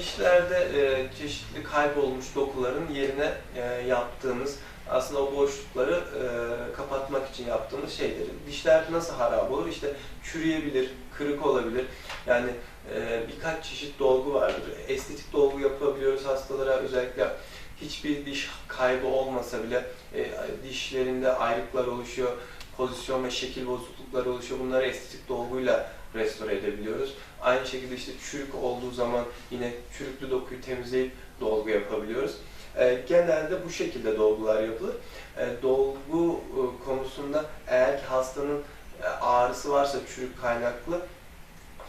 dişlerde e, çeşitli kaybolmuş dokuların yerine e, yaptığımız aslında o boşlukları e, kapatmak için yaptığımız şeydir. Dişler nasıl harap olur? İşte çürüyebilir, kırık olabilir. Yani e, birkaç çeşit dolgu vardır. Estetik dolgu yapabiliyoruz hastalara özellikle hiçbir diş kaybı olmasa bile e, dişlerinde ayrıklar oluşuyor, pozisyon ve şekil bozuklukları oluşuyor. Bunları estetik dolguyla restore edebiliyoruz. Aynı şekilde işte çürük olduğu zaman yine çürüklü dokuyu temizleyip dolgu yapabiliyoruz. E, genelde bu şekilde dolgular yapılır. E, dolgu e, konusunda eğer ki hastanın e, ağrısı varsa çürük kaynaklı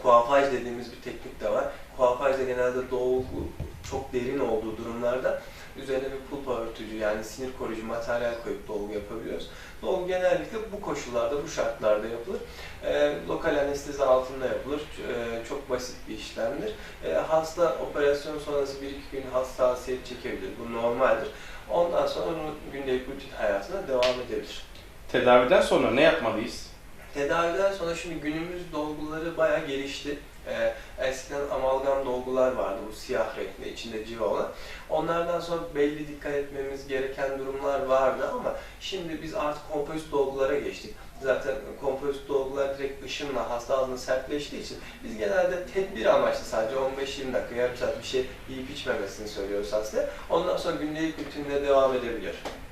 kuafaj dediğimiz bir teknik de var. Kuafajda genelde dolgu çok derin olduğu durumlarda üzerine bir pulpa örtücü yani sinir koruyucu materyal koyup dolgu yapabiliyoruz. Dolgu genellikle bu koşullarda, bu şartlarda yapılır. E, lokal anestezi altında yapılır. E, çok basit bir işlemdir. E, hasta operasyon sonrası 1-2 gün hassasiyet çekebilir. Bu normaldir. Ondan sonra onun gündelik rutin hayatına devam edebilir. Tedaviden sonra ne yapmalıyız? Tedaviden sonra şimdi günümüz dolguları bayağı gelişti. Ee, eskiden amalgam dolgular vardı bu siyah renkli içinde civa olan. Onlardan sonra belli dikkat etmemiz gereken durumlar vardı ama şimdi biz artık kompozit dolgulara geçtik. Zaten kompozit dolgular direkt ışınla hasta ağzına sertleştiği için biz genelde tedbir amaçlı sadece 15-20 dakika yarım saat bir şey yiyip içmemesini söylüyoruz hastaya. Ondan sonra gündelik rutinine devam edebiliyor.